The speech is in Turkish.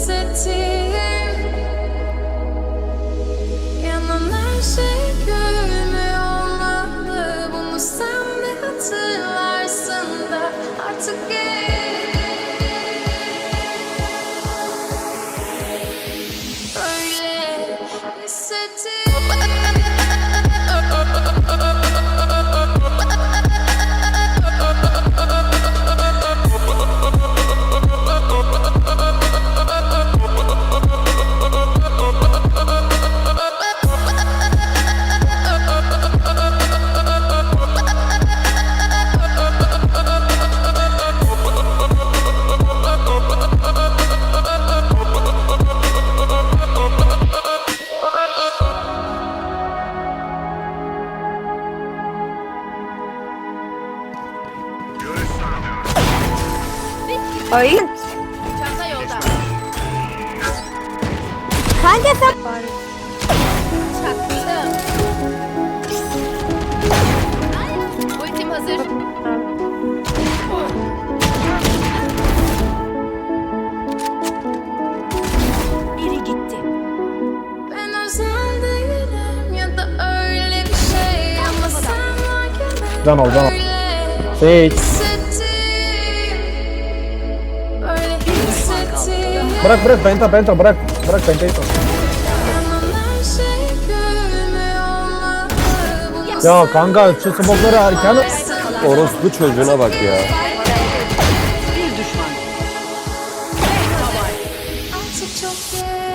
city. Ay. Çanta yolda. Kanka sen... Çaktım. Ultim hazır. Biri gitti. Ben özel değilim ya da öyle bir şey ama sen Can ol can ol. Sage. Bırak bırak penta penta bırak. Bırak pentayı. Ya kanka şu smokları erken... Orospu çocuğuna bak ya. Bir düşman. Artık çok.